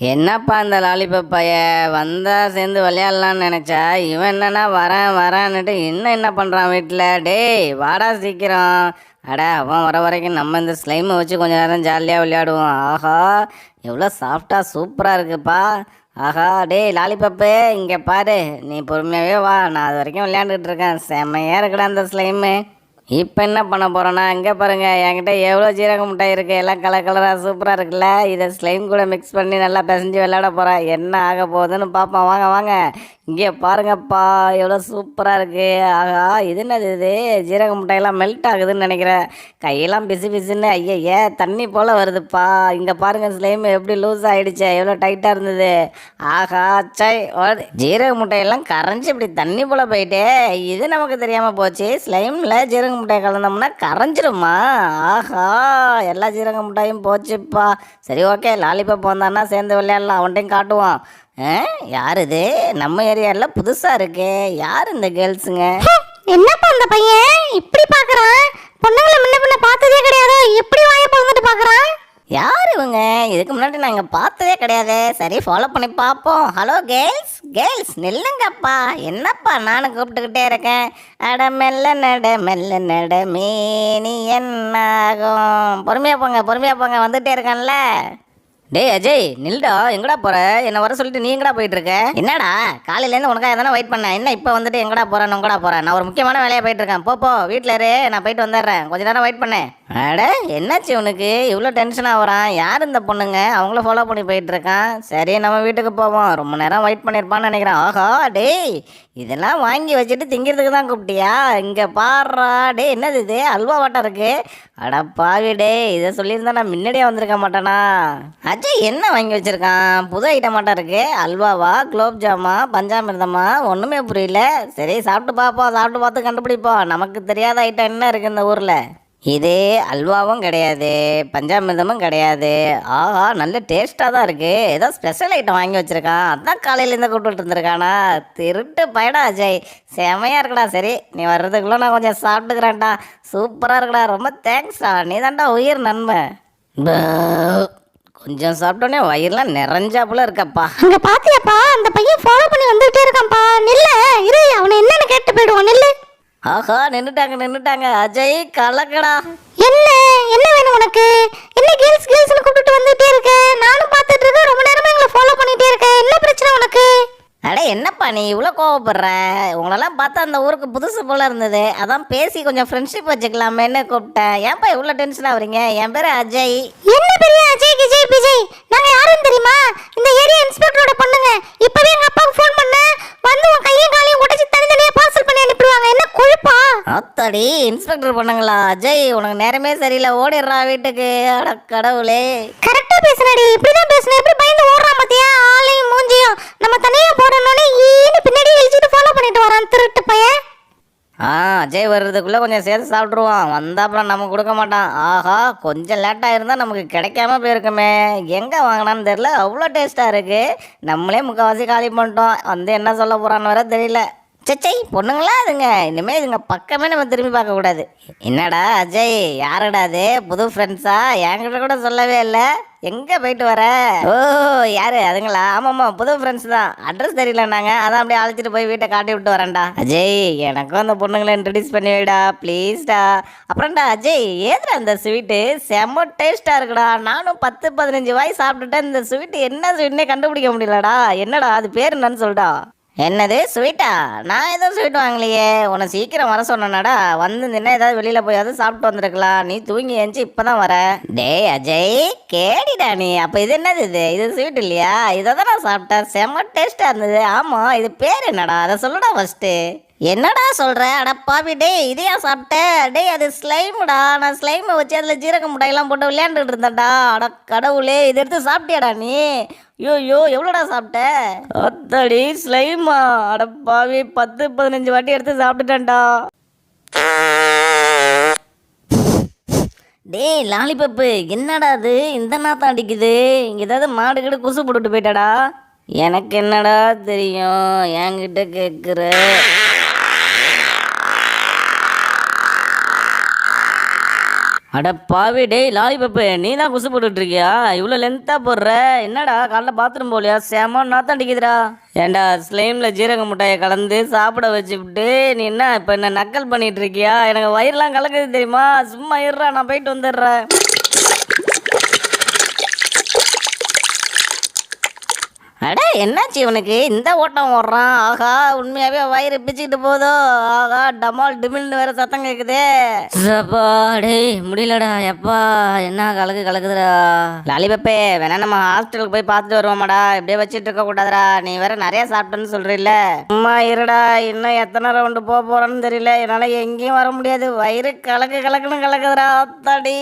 என்னப்பா இந்த லாலிபப் பைய? சேர்ந்து விளையாடலான்னு நினச்சா இவன் என்னன்னா வரேன் வரேன்னுட்டு இன்னும் என்ன பண்ணுறான் வீட்டில் டேய் வாடா சீக்கிரம். அட அவன் வர வரைக்கும் நம்ம இந்த ஸ்லைமை வச்சு கொஞ்சம் நேரம் ஜாலியாக விளையாடுவோம். ஆஹா எவ்வளோ சாஃப்டாக சூப்பராக இருக்குப்பா. ஆஹா டேய் லாலிபப்பு இங்கே பாரு. நீ பொறுமையாகவே வா. நான் அது வரைக்கும் விளையாண்டுட்டு இருக்கேன். செம்மையாக இருக்கடா அந்த ஸ்லைமு இப்போ என்ன பண்ண போகிறோன்னா இங்கே பாருங்கள் என்கிட்ட எவ்வளோ ஜீரக முட்டை இருக்குது எல்லாம் கலர் கலராக சூப்பராக இருக்குல்ல. இதை ஸ்லைம் கூட மிக்ஸ் பண்ணி நல்லா பிசைஞ்சு விளையாட போகிறேன் என்ன ஆக போகுதுன்னு பார்ப்போம். வாங்க வாங்க. இங்கே பாருங்கப்பா எவ்வளோ சூப்பராக இருக்குது ஆகா இது என்னது இது? ஜீரக முட்டையெல்லாம் மெல்ட் ஆகுதுன்னு நினைக்கிறேன். கையெல்லாம் பிசு பிசுன்னு ஐயையே தண்ணி போல் வருதுப்பா. இங்கே பாருங்கள் ஸ்லைம் எப்படி லூஸ் ஆகிடுச்சே எவ்வளோ டைட்டாக இருந்தது. ஆகா சை ஜீரக முட்டையெல்லாம் கரைஞ்சி இப்படி தண்ணி போல் போயிட்டே. இது நமக்கு தெரியாமல் போச்சு. ஸ்லைமில் ஜீரக முட்டையை கலந்தோம்னா கரைஞ்சிருமா ஆஹா எல்லா ஜீரக மிட்டாயும் போச்சுப்பா. சரி ஓகே லாலிபாப் வந்தான்னா சேர்ந்து விளையாடலாம் அவன்கிட்டையும் காட்டுவான் ஆ, யார் இது? நம்ம ஏரியாவில் புதுசாக இருக்கே. யார் இந்த கேர்ள்ஸுங்க? என்னப்பா அந்த பையன்? இப்படி பார்க்குறான்? பொண்ணுங்களை முன்ன பின்ன பார்த்ததே கிடையாது. எப்படி வாயை பிறந்துட்டு பார்க்குறான்? யார் இவங்க? இதுக்கு முன்னாடி நாங்கள் பார்த்ததே கிடையாது. சரி ஃபாலோ பண்ணி பார்ப்போம். ஹலோ கேர்ள்ஸ் கேர்ள்ஸ் நில்லுங்கப்பா. என்னப்பா நானும் கூப்பிட்டுக்கிட்டே இருக்கேன். அட மெல்ல நட மெல்ல நட மேனி என்னாகும்? பொறுமையாக போங்க பொறுமையாக போங்க. வந்துகிட்டே இருக்கேன்ல. டேய் அஜய் நில்டா. எங்கடா போற? என்ன வர சொல்லிட்டு நீ எங்கடா போயிட்டு இருக்க என்னடா? காலையிலேருந்து உனக்காக தானே வெயிட் பண்ணேன். என்ன இப்போ வந்துட்டு எங்கடா போறேன் உங்கடா போறேன். நான் ஒரு முக்கியமான வேலையா போயிட்டு இருக்கேன் போ போ. வீட்டில் இரு. நான் போயிட்டு வந்துடுறேன். கொஞ்ச நேரம் வெயிட் பண்ணேன் அட என்னாச்சு உனக்கு? இவ்வளோ டென்ஷனாக ஆகிறான் யார் இந்த பொண்ணுங்க? அவங்கள ஃபாலோ பண்ணி போயிட்டுருக்கான். சரி நம்ம வீட்டுக்கு போவோம். ரொம்ப நேரம் வெயிட் பண்ணியிருப்பான்னு நினைக்கிறேன். ஆஹா டேய் இதெல்லாம் வாங்கி வச்சுட்டு திங்கிறதுக்கு தான் கூப்பிட்டியா? இங்கே பாடுறா டே என்னது இது? அல்வா வாட்டம் இருக்கு. அடப்பாவி டே டேய் இதை சொல்லியிருந்தா நான் முன்னாடியே வந்திருக்க மாட்டேனா? அஜய் என்ன வாங்கி வச்சிருக்கான்? புது ஐட்டம் மாட்டம் இருக்கு. அல்வாவா குலோப் ஜாமா பஞ்சாமிர்தமா? ஒன்றுமே புரியல. சரி சாப்பிட்டு பார்ப்போம் சாப்பிட்டு பார்த்து கண்டுபிடிப்போம். நமக்கு தெரியாத ஐட்டம் என்ன இருக்குது இந்த ஊரில்? இது அல்வாவும் கிடையாது பஞ்சாமிர்தமும் கிடையாது. ஆஹா நல்ல டேஸ்ட்டாக தான் இருக்குது ஏதோ ஸ்பெஷல் ஐட்டம் வாங்கி வச்சுருக்கான். அதான் காலையிலேருந்து கூப்பிட்டு இருந்திருக்கானா? திருட்டு பயடா அஜய். செமையாக இருக்குடா சரி. நீ வர்றதுக்குள்ளே நான் கொஞ்சம் சாப்பிட்டுக்கிறேன்டா. சூப்பராக இருக்குடா. ரொம்ப தேங்க்ஸ்டா நீ தான்டா உயிர் நன்மை கொஞ்சம் சாப்பிட்டோன்னே வயிறுலாம் நிறைஞ்சாப்புல இருக்கப்பா. அங்கே பாத்தியாப்பா? அந்த பையன் ஃபாலோ பண்ணி வந்துகிட்டே இருக்கான்ப்பா. நீ இரு அவனை என்னன்னு கேட்டு போயிடுவான் நில்லு ஆஹா நின்றுட்டாங்க நின்றுட்டாங்க அஜய் கலக்கடா. என்ன? என்ன வேணும் உனக்கு? என்ன கேர்ள்ஸ் கேர்ள்ஸ்னு கூப்பிட்டு வந்துட்டே இருக்க? நானும் பார்த்துட்டு இருக்கேன். ரொம்ப நேரமா எங்களை ஃபாலோ பண்ணிட்டே இருக்க. என்ன பிரச்சனை உனக்கு? அட என்னப்பா நீ இவ்வளோ கோவப்படுற? உங்களெல்லாம் பார்த்தா அந்த ஊருக்கு புதுசு போல இருந்தது. அதான் பேசி கொஞ்சம் ஃப்ரெண்ட்ஷிப் வச்சுக்கலாமேன்னு கூப்பிட்டேன். ஏன்ப்பா இவ்வளோ டென்ஷன் ஆகுறீங்க? என் பேர் அஜய். என்ன பெரிய அஜய் விஜய் விஜய் நாங்க யாரும் தெரியுமா? இந்த ஏரியா இன்ஸ்பெக்டரோட பொண்ணுங்க. இப்பவே எங்க அப்பாவுக்கு ஃபோன் பண்ண வந்து உன் கையும் காலையும் உடைச்சு தனித்தனியா பார்சல் பண்ணி அனுப்பிடுவாங்க. என்ன கொழுப்பா? அத்தாடி இன்ஸ்பெக்டர் பண்ணுங்களா? அஜய் உனக்கு நேரமே சரியில்லை. ஓடிடுறா வீட்டுக்கு. அட கடவுளே. கரெக்டா பேசுனடி இப்படிதான் பேசுன எப்படி பயந்து ஓடுறான் பாத்தியா? ஆளையும் மூஞ்சியும் நம்ம தனியா போடணும்னு ஈனு பின்னாடி இழுச்சிட்டு ஃபாலோ பண்ணிட்டு வரான். திருட்டு பையன். ஆ அஜய் வர்றதுக்குள்ளே கொஞ்சம் சேர்த்து சாப்பிட்ருவான் வந்தா அப்புறம் நம்ம கொடுக்க மாட்டான். ஆஹா கொஞ்சம் லேட்டாக இருந்தால் நமக்கு கிடைக்காம போயிருக்குமே. எங்கே வாங்கினான்னு தெரில அவ்வளோ டேஸ்ட்டாக இருக்குது நம்மளே முக்கால்வாசி காலி பண்ணிட்டோம். வந்து என்ன சொல்ல போகிறான்னு வர தெரியல. சச்சை பொண்ணுங்களா அதுங்க. இனிமேல் இதுங்க பக்கமே நம்ம திரும்பி பார்க்கக்கூடாது என்னடா அஜய் யாருடா அது? புது ஃப்ரெண்ட்ஸா என்கிட்ட கூட சொல்லவே இல்லை. எங்கே போயிட்டு வர? ஓ யாரு? அதுங்களா? ஆமாம்மா புது ஃப்ரெண்ட்ஸ் தான். அட்ரஸ் தெரியல நாங்கள் அதான் அப்படியே அழைச்சிட்டு போய் வீட்டை காட்டி விட்டு வரேன்டா. அஜய் எனக்கும் அந்த பொண்ணுங்களை இன்ட்ரடியூஸ் பண்ணி வைடா. ப்ளீஸ்டா அப்புறம்டா அஜய் ஏதுடா அந்த ஸ்வீட்டு செம்ம டேஸ்ட்டாக இருக்குடா. நானும் பத்து பதினஞ்சு வாய் சாப்பிட்டுட்டேன். இந்த ஸ்வீட்டு என்ன ஸ்வீட்னே கண்டுபிடிக்க முடியலடா. என்னடா அது பேர் என்னன்னு சொல்லிடா என்னது ஸ்வீட்டா நான் எதுவும் ஸ்வீட் வாங்கலையே. உன்னை சீக்கிரம் வர சொன்னேனாடா. வந்து நின்று ஏதாவது வெளியில் போயாவது சாப்பிட்டு வந்திருக்கலாம். நீ தூங்கி எழுந்துச்சு இப்போ தான் வர. டேய் அஜய் கேடிடா நீ. அப்போ இது என்னது இது? இது ஸ்வீட் இல்லையா? இதை தான் நான் சாப்பிட்டேன். செம்ம டேஸ்ட்டாக இருந்தது. ஆமாம் இது பேர் என்னடா? அதை சொல்லுடா ஃபஸ்ட்டு என்னடா சொல்கிற அடப்பாவி டேய் இது சாப்பிட்ட? டேய் அது ஸ்லைமுடா. நான் ஸ்லைமை வச்சு அதில் ஜீரக முட்டையெல்லாம் போட்டு விளையாண்டுட்டு இருந்தேன்டா. அட கடவுளே இது எடுத்து சாப்பிட்டியாடா நீ? ஐயோ ஐயோ எவ்வளோடா சாப்பிட்ட? அத்தடி ஸ்லைமா. அடப்பாவி பத்து பதினஞ்சு வாட்டி எடுத்து சாப்பிட்டுட்டேன்டா. டேய் லாலிபப்பு என்னடா அது? இந்த நாத்தம் அடிக்குது. இங்கே ஏதாவது மாடு கிட்ட குசு போட்டுட்டு போயிட்டாடா. எனக்கு என்னடா தெரியும்? என்கிட்ட கேட்குற அட பாவி டேய் லாலிபப்பு நீ தான் குசு போட்டுட்ருக்கியா இவ்வளோ லென்த்தாக போடுற. என்னடா காலைல பாத்ரூம் போலியா செம நாத்தம் அடிக்குதுடா. ஏன்டா ஸ்லைமில் ஜீரக முட்டையை கலந்து சாப்பிட வச்சுவிட்டு நீ என்ன இப்போ என்ன நக்கல் பண்ணிகிட்ருக்கியா எனக்கு வயிறுலாம் கலக்குது தெரியுமா? சும்மா இருடா நான் போயிட்டு வந்துடுறேன். அட என்னாச்சு இவனுக்கு? இந்த ஓட்டம் ஓடுறான். ஆகா உண்மையாவே வயிறு பிச்சுக்கிட்டு போதோ. ஆகா டமால் டிமில்னு வேற சத்தம் கேக்குதே. அப்பா டேய் முடியலடா எப்பா? என்ன கலக்கு கலக்குதுடா? லாலிபப்பே வேணா நம்ம ஹாஸ்பிட்டலுக்கு போய் பார்த்துட்டு வருவோமாடா. இப்படியே வச்சிட்டு இருக்க கூடாதுடா. நீ வேற நிறைய சாப்பிட்டேன்னு சொல்றீல்ல. அம்மா இருடா இன்னும் எத்தனை ரவுண்டு போக போறோன்னு தெரியல. என்னால எங்கேயும் வர முடியாது. வயிறு கலக்கு கலக்குன்னு கலக்குதுடா. அத்தாடி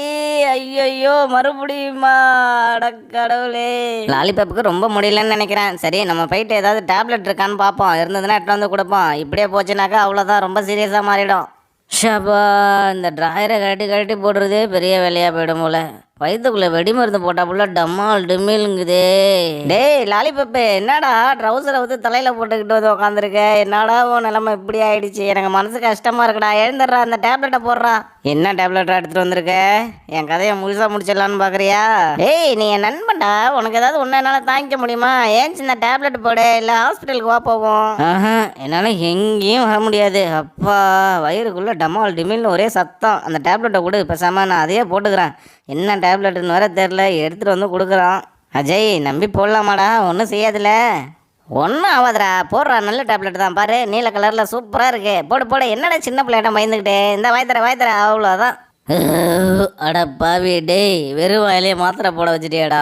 ஐயோ மறுபடியுமா? அட கடவுளே. லாலிபப்புக்கு ரொம்ப முடியலன்னு நினைக்கிறேன். சரி நம்ம போயிட்டு ஏதாவது டேப்லெட் இருக்கான்னு பார்ப்போம். இருந்ததுன்னா எட்டு வந்து கொடுப்போம். இப்படியே போச்சுனாக்கா அவ்வளோதான் ரொம்ப சீரியஸாக மாறிடும். ஷபா இந்த ட்ராயரை கழட்டி கழட்டி போடுறதே பெரிய வேலையாக போயிடும் போல. வயிற்றுக்குள்ளே வெடி மருந்து போட்டா புள்ள டம்மால் டிம்மிலுங்குதே டேய் லாலிபப்பு என்னடா ட்ரௌசரை வந்து தலையில் போட்டுக்கிட்டு வந்து உட்காந்துருக்க என்னடா உன் நிலைமை இப்படி ஆயிடுச்சு? எனக்கு மனசு கஷ்டமாக இருக்குடா. எழுந்துடுறா அந்த டேப்லெட்டை போடுறா. என்ன டேப்லெட்டை எடுத்துகிட்டு வந்திருக்க? என் கதையை முழுசாக முடிச்சிடலான்னு பார்க்குறியா டேய் நீ என் நண்பன்டா. உனக்கு ஏதாவது ஒன்று என்னால் தாங்கிக்க முடியுமா? ஏன் சின்ன டேப்லெட் போடு இல்லை ஹாஸ்பிட்டலுக்கு வா போவோம். என்னால் எங்கேயும் வர முடியாது. அப்பா வயிறுக்குள்ளே டமால் டிமில்னு ஒரே சத்தம். அந்த டேப்லெட்டை கொடு பேசாம நான் அதையே போட்டுக்கிறேன். என்ன டேப்லெட்டுன்னு வர தெரில எடுத்துகிட்டு வந்து கொடுக்குறான். அஜய் நம்பி போடலாமாடா ஒன்றும் செய்யாதுல்ல ஒன்றும் ஆகாதுடா போடுறா நல்ல டேப்லெட் தான் பாரு நீல கலரில் சூப்பராக இருக்குது போடு போடு என்னடா சின்ன பிள்ளைகிட்ட பயந்துக்கிட்டே இந்த வாய்த்தர வாய்த்தர அவ்வளோதான் அட பாவி டேய் வெறும் வாயிலே மாத்திரை போட வச்சிட்டியாடா.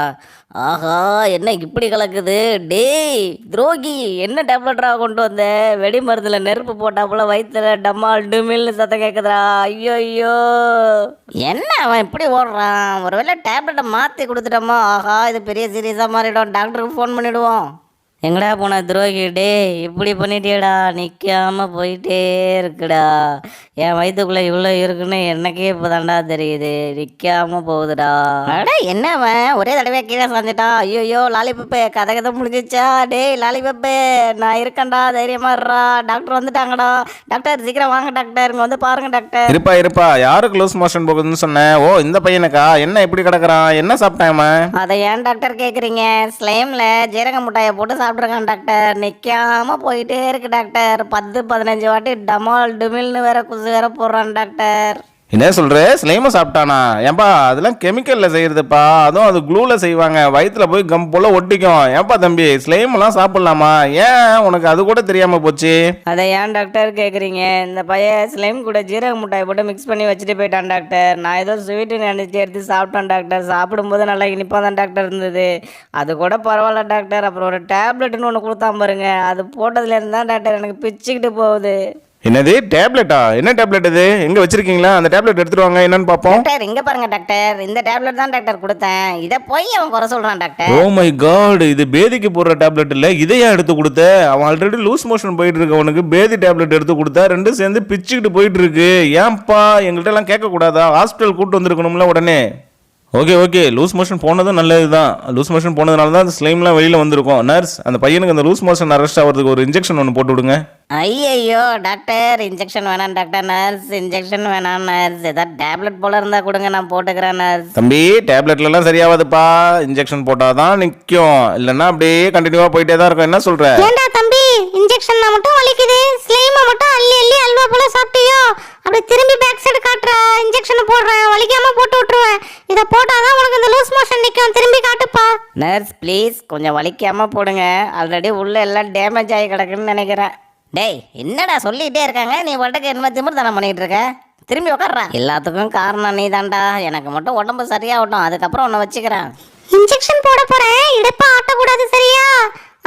ஆஹா என்ன இப்படி கலக்குது? டேய் துரோகி என்ன டேப்லெட்ரா கொண்டு வந்த? வெடி மருந்துல நெருப்பு போட்டாப்புல வயிற்றுல டம்மால் டுமில்னு சத்தம் கேட்குதுடா ஐயோ ஐயோ என்ன அவன் இப்படி ஓடுறான்? ஒருவேளை டேப்லெட்டை மாற்றி கொடுத்துட்டோமா? ஆஹா இது பெரிய சீரியஸாக மாறிடும். டாக்டருக்கு ஃபோன் பண்ணிவிடுவோம் எங்கடா போன துரோகி? டே இப்படி பண்ணிட்டேடா நிற்காம போயிட்டே இருக்குடா. என் வயிற்றுக்குள்ளே இவ்வளோ இருக்குன்னு எனக்கே இப்போதான்டா தெரியுது. நிற்காம போகுதுடா. அட என்ன அவன்? ஒரே தடவை கீழே சாஞ்சிட்டான் ஐயோ ஐயோ லாலிபப்பு கதை கதை முடிஞ்சிச்சா? டேய் லாலிபப்பு நான் இருக்கேன்டா தைரியமா இருடா. டாக்டர் வந்துட்டாங்கடா. டாக்டர் சீக்கிரம் வாங்க டாக்டர். இங்கே வந்து பாருங்க டாக்டர். இருப்பா இருப்பா. யாருக்கு லூஸ் மோஷன் போகுதுன்னு சொன்னேன் ஓ இந்த பையனுக்கா? என்ன இப்படி கிடக்குறான்? என்ன சாப்பிட்டான் அதை ஏன் டாக்டர் கேட்குறீங்க ஸ்லைமில் ஜீரக முட்டாயை போட்டு சாப்பிட்ருக்கான் டாக்டர். நிற்காம போயிட்டே இருக்கு டாக்டர். பத்து பதினஞ்சு வாட்டி டமால் டுமில்னு வேற குசு வேற போடுறான் டாக்டர். என்ன சொல்ற? ஸ்லைம சாப்பிட்டானா? ஏன்பா அதெல்லாம் கெமிக்கல்ல செய்யறதுப்பா. அதுவும் அது க்ளூல செய்வாங்க. வயிற்றுல போய் கம் போல ஒட்டிக்கும். ஏன்பா தம்பி ஸ்லைம் எல்லாம் சாப்பிடலாமா? ஏன் உனக்கு அது கூட தெரியாம போச்சு? அதை ஏன் டாக்டர் கேட்குறீங்க இந்த பையன் ஸ்லைம் கூட ஜீரக முட்டாயை போட்டு மிக்ஸ் பண்ணி வச்சுட்டு போயிட்டான் டாக்டர். நான் ஏதோ ஸ்வீட்டு நினச்சி எடுத்து சாப்பிட்டேன் டாக்டர். சாப்பிடும்போது நல்லா இனிப்பாக தான் டாக்டர் இருந்தது. அது கூட பரவாயில்ல டாக்டர். அப்புறம் ஒரு டேப்லெட்னு ஒன்று கொடுத்தான் பாருங்க. அது போட்டதுலேருந்து தான் டாக்டர் எனக்கு பிச்சுக்கிட்டு போகுது. என்னது? டேப்லெட்டா? என்ன டேப்லெட் இது? எங்க வச்சிருக்கீங்களா? அந்த டேப்லெட் எடுத்துட்டு வாங்க. என்னன்னு பார்ப்போம். டாக்டர் இங்க பாருங்க டாக்டர். இந்த டேப்லெட் தான் டாக்டர் கொடுத்தேன். இதை போய் அவன் குறை சொல்றான் டாக்டர். ஓ மை காட் இது பேதிக்கு போடுற டேப்லெட் இல்ல. இதை ஏன் எடுத்து கொடுத்த? அவன் ஆல்ரெடி லூஸ் மோஷன் போயிட்டு இருக்கு அவனுக்கு பேதி டேப்லெட் எடுத்து கொடுத்தா ரெண்டும் சேர்ந்து பிச்சுக்கிட்டு போயிட்டு இருக்கு. ஏன்பா? எங்கள்கிட்ட எல்லாம் கேட்க கூடாதா ஹாஸ்பிட்டல் கூட்டு வந்திருக்கணும்ல உடனே. ஓகே ஓகே லூஸ் மோஷன் போனதும் நல்லது தான் லூஸ் மோஷன் போனதுனால தான் அந்த ஸ்லைம்லாம் வெளியில் வந்திருக்கும். நர்ஸ் அந்த பையனுக்கு அந்த லூஸ் மோஷன் அரெஸ்ட் ஆகிறதுக்கு ஒரு இன்ஜெக்ஷன் ஒன்று போட்டு விடுங்க. ஐயையோ டாக்டர் இன்ஜெக்ஷன் வேணாம் டாக்டர் நர்ஸ் இன்ஜெக்ஷன் வேணாம் நர்ஸ் ஏதாவது டேப்லெட் போல இருந்தா கொடுங்க நான் போட்டுக்கிறேன் நர்ஸ் தம்பி டேப்லெட்லலாம் சரியாகாதுப்பா. இன்ஜெக்ஷன் போட்டால் தான் நிற்கும் இல்லைன்னா அப்படியே கண்டினியூவாக போயிட்டே தான் இருக்கும். என்ன சொல்கிற ஏண்டா தம்பி? இன்ஜெக்ஷன்ல மட்டும் வலிக்குது. ஸ்லைமை மட்டும் அள்ளி அள்ளி அல்வா போல சாப்பிட்டியோ? அப்படி திரும்பி பேக் சைடு காட்டுற இன்ஜெக்ஷன் போடுறேன் வலிக்காம போட்டு விட்டுருவேன். இதை போட்டாதான் உனக்கு இந்த லூஸ் மோஷன் நிற்கும் திரும்பி காட்டுப்பா. நர்ஸ் ப்ளீஸ் கொஞ்சம் வலிக்காம போடுங்க. ஆல்ரெடி உள்ள எல்லாம் டேமேஜ் ஆகி கிடக்குன்னு நினைக்கிறேன். டேய் என்னடா சொல்லிட்டே இருக்காங்க? நீ பாட்டுக்கு என்ன திமிர்த்தனம் பண்ணிட்டு இருக்க? திரும்பி உட்கார்றா. எல்லாத்துக்கும் காரணம் நீ தான்டா எனக்கு மட்டும் உடம்பு சரியாகட்டும். அதுக்கப்புறம் உன்னை வச்சுக்கிறேன். இன்ஜெக்ஷன் போட போறேன். இடுப்ப ஆட்டக்கூடாது சரியா?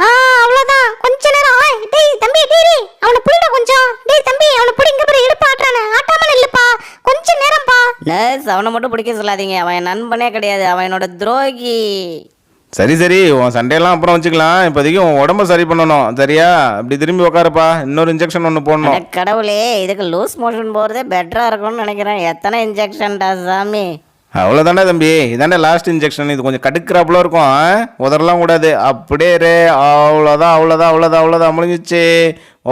ஆ அவ்வளவுதான். கொஞ்ச நேரம். டேய் தம்பி டேய் அவனை புடிடா கொஞ்சம் டேய் தம்பி அவனை புடி இங்க பாரு இடுப்பு ஆட்டுறானே ஆட்டாம நில்லுப்பா கொஞ்ச நேரம்ப்பா நர்ஸ் அவனை மட்டும் பிடிக்க சொல்லாதீங்க. அவன் என் நண்பனே கிடையாது. அவன் என்னோட துரோகி. சரி சரி. உன் சண்டையெல்லாம் அப்புறம் வச்சுக்கலாம். இப்போதைக்கு உன் உடம்ப சரி பண்ணணும். சரியா? அப்படி திரும்பி உட்காருப்பா இன்னொரு இன்ஜெக்ஷன் ஒன்று போடணும். அட கடவுளே இதுக்கு லூஸ் மோஷன் போகிறதே பெட்டராக இருக்கும்னு நினைக்கிறேன். எத்தனை இன்ஜெக்ஷன்டா சாமி? அவ்வளோதானே தம்பி. இதானே லாஸ்ட் இன்ஜெக்ஷன் இது கொஞ்சம் கடுக்கிறாப்புல இருக்கும்? உதறலாம் கூடாது. அப்படியே ரே அவ்வளோதான் அவ்வளோதான் அவ்வளோதான் அவ்வளோதான் முடிஞ்சிச்சு.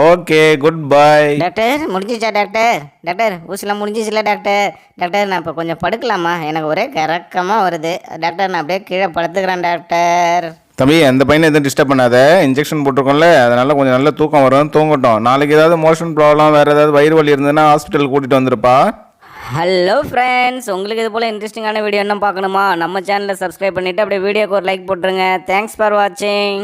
ஓகே குட் பை டாக்டர் முடிஞ்சிச்சா டாக்டர் டாக்டர் ஊசிலாம் முடிஞ்சிச்சுல டாக்டர் டாக்டர் நான் இப்போ கொஞ்சம் படுக்கலாமா? எனக்கு ஒரே கறக்கமாக வருது. டாக்டர் நான் அப்படியே கீழே படுத்துக்கிறேன் டாக்டர் தம்பி அந்த பையனை எதுவும் டிஸ்டர்ப் பண்ணாத. இன்ஜெக்ஷன் போட்டிருக்கோம்ல அதனால கொஞ்சம் நல்ல தூக்கம் வரும். தூங்கட்டும். நாளைக்கு ஏதாவது மோஷன் ப்ராப்ளம் வேறு ஏதாவது வயிறு வலி இருந்ததுன்னா ஹாஸ்பிட்டல் கூட்டிகிட்டு வந்துருப்பா. ஹலோ ஃப்ரெண்ட்ஸ் உங்களுக்கு இது போல் இன்ட்ரெஸ்டிங்கான வீடியோ என்ன பார்க்கணுமா? நம்ம சேனலை சப்ஸ்கிரைப் பண்ணிவிட்டு அப்படியே வீடியோக்கு ஒரு லைக் போட்டுருங்க. தேங்க்ஸ் ஃபார் வாட்சிங்